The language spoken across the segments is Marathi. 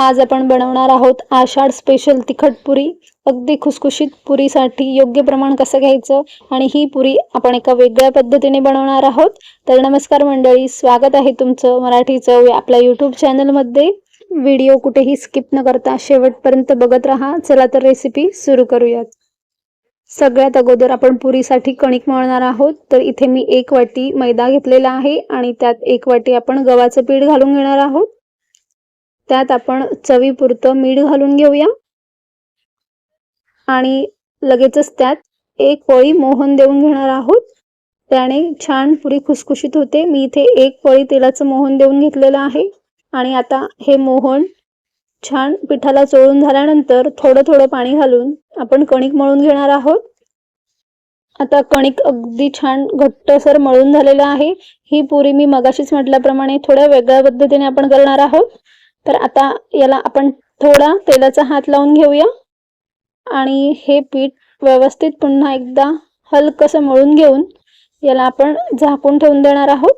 आज आपण बनवणार आहोत आषाढ स्पेशल तिखट पुरी. अगदी खुसखुशीत पुरीसाठी योग्य प्रमाण कसं घ्यायचं आणि ही पुरी आपण एका वेगळ्या पद्धतीने बनवणार आहोत. तर नमस्कार मंडळी स्वागत आहे तुमचं मराठी चव आपल्या यूट्यूब चॅनलमध्ये व्हिडिओ कुठेही स्किप न करता शेवटपर्यंत बघत राहा. चला तर रेसिपी सुरू करूयात. सगळ्यात अगोदर आपण पुरीसाठी कणिक मळणार आहोत. तर इथे मी एक वाटी मैदा घेतलेला आहे आणि त्यात एक वाटी आपण गव्हाचं पीठ घालून घेणार आहोत. त्यात आपण चवीपुरतं मीठ घालून घेऊया. आणि लगेचच त्यात एक पोळी मोहन देऊन घेणार आहोत. त्याने छान पुरी खुसखुशीत होते. मी इथे एक पोळी तेलाचं मोहन देऊन घेतलेलं आहे. आणि आता हे मोहन छान पिठाला चोळून झाल्यानंतर थोडं थोडं पाणी घालून आपण कणिक मळून घेणार आहोत. आता कणिक अगदी छान घट्टसर मळून झालेलं आहे. ही पुरी मी मगाशीच म्हटल्याप्रमाणे थोड्या वेगळ्या पद्धतीने आपण करणार आहोत. तर आता याला आपण थोडा तेलाचा हात लावून घेऊया. आणि हे पीठ व्यवस्थित पुन्हा एकदा हलकसं मळून घेऊन याला आपण झाकून ठेवून देणार आहोत.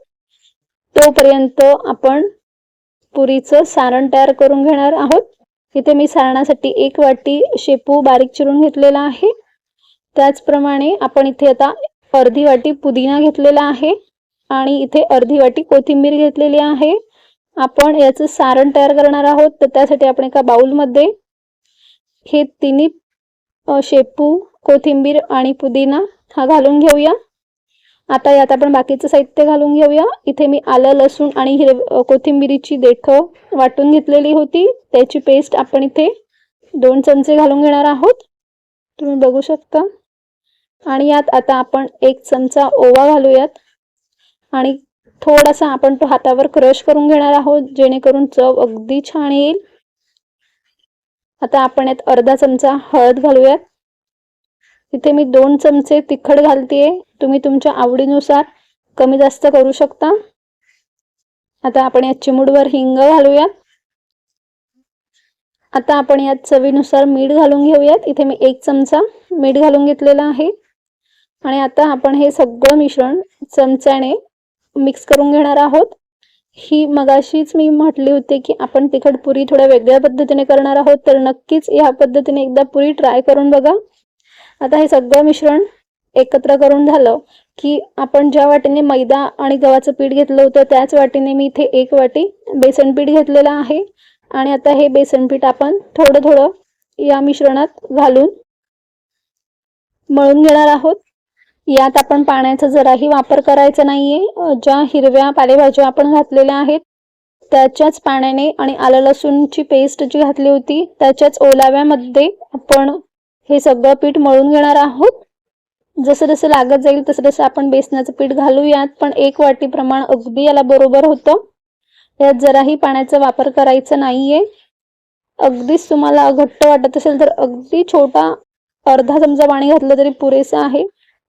तोपर्यंत आपण पुरीचं सारण तयार करून घेणार आहोत. इथे मी सारणासाठी एक वाटी शेपू बारीक चिरून घेतलेला आहे. त्याचप्रमाणे आपण इथे आता अर्धी वाटी पुदिना घेतलेला आहे. आणि इथे अर्धी वाटी कोथिंबीर घेतलेली आहे. आपण याचं सारण तयार करणार आहोत तर त्यासाठी आपण एका बाउलमध्ये हे तिन्ही शेपू कोथिंबीर आणि पुदिना हा घालून घेऊया. आता यात आपण बाकीचं साहित्य घालून घेऊया. इथे मी आलं लसूण आणि हिरव कोथिंबिरीची देठं वाटून घेतलेली होती. त्याची पेस्ट आपण इथे दोन चमचे घालून घेणार आहोत. तुम्ही बघू शकता. आणि यात आता आपण एक चमचा ओवा घालूयात. आणि थोडासा आपण तो हातावर क्रश करून घेणार आहोत जेणेकरून चव अगदी छान येईल. आता आपण यात अर्धा चमचा हळद घालूयात. इथे मी दोन चमचे तिखट घालतेय. तुम्ही तुमच्या आवडीनुसार कमी जास्त करू शकता. आता आपण यात चिमुडवर हिंग घालूयात. आता आपण यात चवीनुसार मीठ घालून घेऊयात. इथे मी एक चमचा मीठ घालून घेतलेला आहे. आणि आता आपण हे सगळं मिश्रण चमच्याने मिक्स करून घेणार आहोत. ही मगाशीच मी म्हटली होती की आपण तिखट पुरी थोड्या वेगळ्या पद्धतीने करणार आहोत तर नक्कीच ह्या पद्धतीने एकदा पुरी ट्राय करून बघा. आता हे सगळं मिश्रण एकत्र करून झालं की आपण ज्या वाटीने मैदा आणि गव्हाचं पीठ घेतलं होतं त्याच वाटीने मी इथे एक वाटी बेसन पीठ घेतलेलं आहे. आणि आता हे बेसन पीठ आपण थोडं थोडं या मिश्रणात घालून मळून घेणार आहोत. यात आपण पाण्याचा जराही वापर करायचा नाहीये. ज्या हिरव्या पालेभाज्या आपण घातलेल्या आहेत त्याच्याच पाण्याने आणि आलं लसूणची पेस्ट जी घातली होती त्याच्याच ओलाव्यामध्ये आपण हे सगळं पीठ मळून घेणार आहोत. जसं जसं लागत जाईल तसं तसं आपण बेसनाचं पीठ घालूयात. पण एक वाटी प्रमाण अगदी याला बरोबर होतं. यात जराही पाण्याचा वापर करायचा नाहीये. अगदीच तुम्हाला घट्ट वाटत असेल तर अगदी छोटा अर्धा चमचा पाणी घातलं तरी पुरेसं आहे.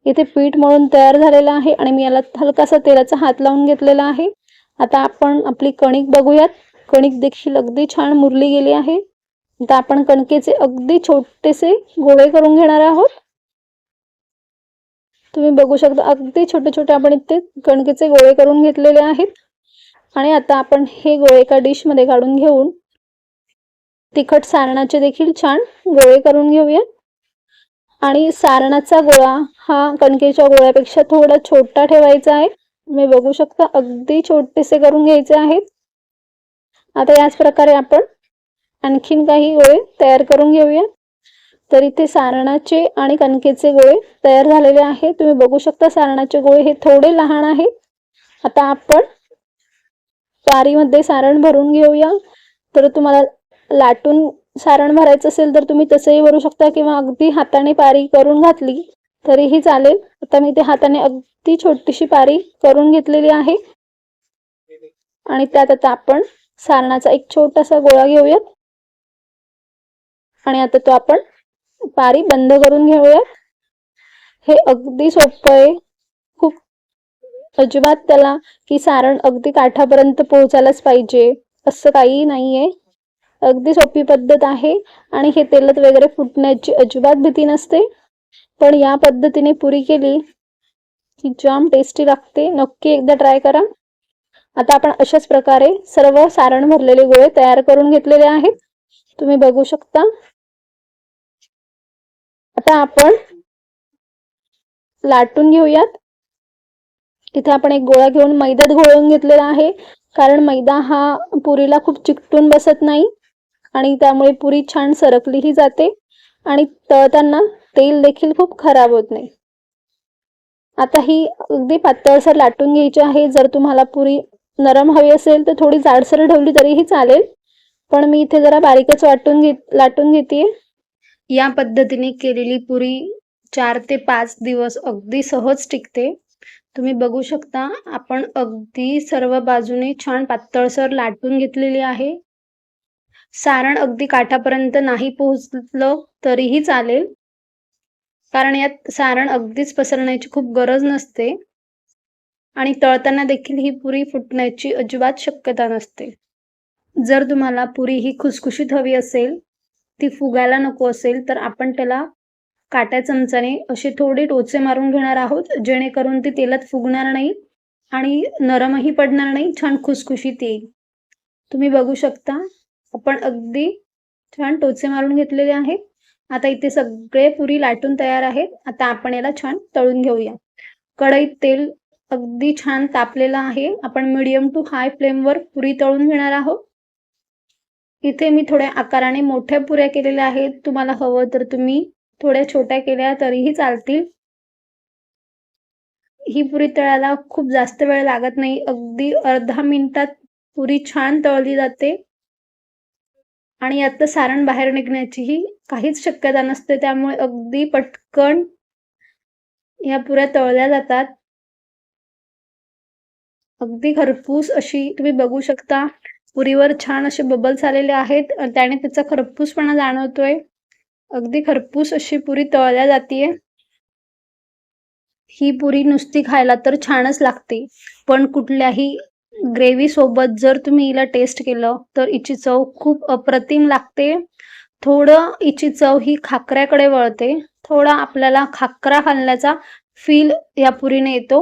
इथे पीठ मळून तयार झालेलं आहे आणि मी याला हलकासा तेलाचा हात लावून घेतलेला आहे. आता आपण आपली कणिक बघूयात. कणिक देखील अगदी छान मुरली गेली आहे. आता आपण कणकेचे अगदी छोटेसे गोळे करून घेणार आहोत. तुम्ही बघू शकता अगदी छोटे छोटे आपण इथे कणकेचे गोळे करून घेतलेले आहेत. आणि आता आपण हे गोळे एका डिशमध्ये काढून घेऊन तिखट सारणाचे देखील छान गोळे करून घेऊयात. आणि सारणाचा गोळा हा कणकेच्या गोळ्यापेक्षा थोडा छोटा ठेवायचा आहे. तुम्ही बघू शकता अगदी छोटेसे करून घ्यायचे आहेत. आता याच प्रकारे आपण आणखीन काही गोळे तयार करून घेऊया. तर इथे सारणाचे आणि कणकेचे गोळे तयार झालेले आहेत. तुम्ही बघू शकता सारणाचे गोळे हे थोडे लहान आहेत. आता आपण पारीमध्ये सारण भरून घेऊया. तर तुम्हाला लाटून सारण भरायचं असेल तर तुम्ही तसंही भरू शकता किंवा अगदी हाताने पारी करून घातली तरीही चालेल. आता मी ते हाताने अगदी छोटीशी पारी करून घेतलेली आहे. आणि त्यात आता आपण सारणाचा एक छोटासा गोळा घेऊयात. आणि आता तो आपण पारी बंद करून घेऊयात. हे अगदी सोपं आहे. खूप अजिबात त्याला की सारण अगदी काठापर्यंत पोहोचायलाच पाहिजे. असं काही नाहीये. अगदी सोपी पद्धत आहे. आणि हे तेलत वगैरे फुटण्याची अजिबात भीती नसते. पण या पद्धतीने पुरी केली की जाम टेस्टी लागते. नक्की एकदा ट्राय करा. आता आपण अशाच प्रकारे सर्व सारण भरलेले गोळे तयार करून घेतलेले आहेत. तुम्ही बघू शकता. आता आपण लाटून घेऊयात. इथे आपण एक गोळा घेऊन मैद्यात घोळवून घेतलेला आहे. कारण मैदा हा पुरीला खूप चिकटून बसत नाही. आणि त्यामुळे पुरी छान सरकलीही जाते. आणि तळताना तेल देखील खूप खराब होत नाही. आता ही अगदी पातळसर लाटून घ्यायची आहे. जर तुम्हाला पुरी नरम हवी असेल तर थोडी जाडसर ठेवली तरीही चालेल. पण मी इथे जरा बारीकच वाटून घेत लाटून घेते या पद्धतीने केलेली पुरी चार ते पाच दिवस अगदी सहज टिकते. तुम्ही बघू शकता आपण अगदी सर्व बाजूने छान पातळसर लाटून घेतलेली आहे. सारण अगदी काठापर्यंत नाही पोहोचलं तरीही चालेल. कारण यात सारण अगदीच पसरण्याची खूप गरज नसते. आणि तळताना देखील ही पुरी फुटण्याची अजिबात शक्यता नसते. जर तुम्हाला पुरी ही खुसखुशीत हवी असेल ती फुगायला नको असेल तर आपण त्याला काट्या चमचाने असे थोडे टोचे मारून घेणार आहोत जेणेकरून ती तेलात फुगणार नाही आणि नरमही पडणार नाही छान खुसखुशीत येईल. तुम्ही बघू शकता आपण अगदी छान टोचे मारून घेतलेले आहेत. आता इथे सगळे पुरी लाटून तयार आहेत. आता आपण याला छान तळून घेऊया. कढईत तेल अगदी छान तापलेलं आहे. आपण मिडियम टू हाय फ्लेमवर पुरी तळून घेणार आहोत. इथे मी थोड्या आकाराने मोठ्या पुऱ्या केलेल्या आहेत. तुम्हाला हवं तर तुम्ही थोड्या छोट्या केल्या तरीही चालतील. ही पुरी तळायला खूप जास्त वेळ लागत नाही. अगदी अर्धा मिनिटात पुरी छान तळली जाते. आणि यातलं सारण बाहेर निघण्याचीही काहीच शक्यता नसते त्यामुळे अगदी पटकन या पुऱ्या तळल्या जातात. अगदी खरपूस अशी तुम्ही बघू शकता पुरीवर छान असे बबल्स आलेले आहेत त्याने त्याचा खरपूसपणा जाणवतोय. अगदी खरपूस अशी पुरी तळल्या जातीये. ही पुरी नुसती खायला तर छानच लागते पण कुठल्याही ग्रेव्ही सोबत जर तुम्ही हिला टेस्ट केलं तर हिची चव खूप अप्रतिम लागते. थोडं हिची चव ही खाकऱ्याकडे वळते. थोडा आपल्याला खाकरा खाल्ल्याचा फील या पुरीने येतो.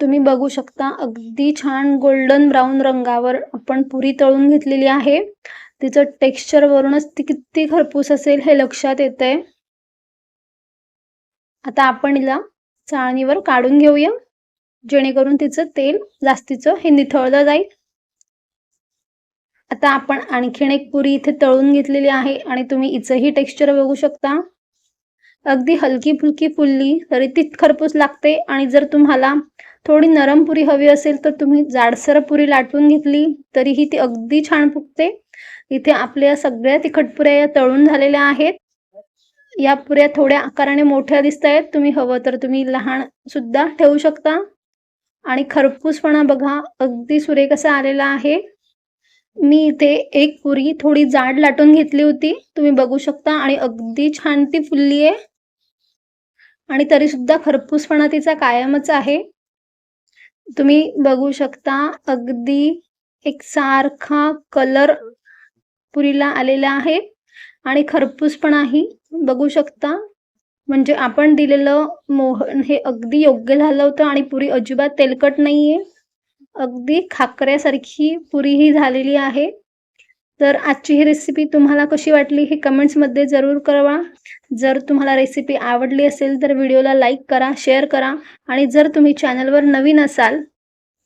तुम्ही बघू शकता अगदी छान गोल्डन ब्राऊन रंगावर आपण पुरी तळून घेतलेली आहे. तिचं टेक्स्चर वरूनच ती किती खरपूस असेल हे लक्षात येतंय. आता आपण हिला चाळणीवर काढून घेऊया. जेणेकरून तिचं तेल जास्तीचं हे निथळलं जाईल. आता आपण आणखीन एक पुरी इथे तळून घेतलेली आहे आणि तुम्ही हिचंही टेक्स्चर बघू शकता. अगदी हलकी फुलकी फुलली तरी ती खरपूस लागते आणि जर तुम्हाला थोडी नरम पुरी हवी असेल तर तुम्ही जाडसर पुरी लाटून घेतली तरीही ती अगदी छान फुगते. इथे आपल्या सगळ्या तिखट पुऱ्या या तळून झालेल्या आहेत. या पुऱ्या थोड्या आकाराने मोठ्या दिसत आहेत तुम्ही हवं तर तुम्ही लहान सुद्धा ठेवू शकता. आणि खरपूसपणा बघा अगदी सुरेख असा आलेला आहे. मी इथे एक पुरी थोडी जाड लाटून घेतली होती. तुम्ही बघू शकता आणि अगदी छान ती फुलली आहे. आणि तरी सुद्धा खरपूसपणा तिचा कायमच आहे. तुम्ही बघू शकता अगदी एक सारखा कलर पुरीला आलेला आहे. आणि खरपूसपणाही बघू शकता. म्हणजे आपण दिलेलं मोहन हे अगदी योग्य झालं होतं आणि पुरी अजिबात तेलकट नाहीये. अगदी खाकऱ्यासारखी पुरी ही झालेली आहे. तर आजची ही रेसिपी तुम्हाला कशी वाटली हे कमेंट्समध्ये जरूर कळवा. जर तुम्हाला रेसिपी आवडली असेल तर व्हिडिओला लाईक करा शेअर करा आणि जर तुम्ही चॅनलवर नवीन असाल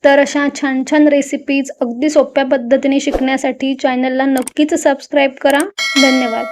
तर अशा छान छान रेसिपीज अगदी सोप्या पद्धतीने शिकण्यासाठी चॅनलला नक्कीच सबस्क्राईब करा. धन्यवाद.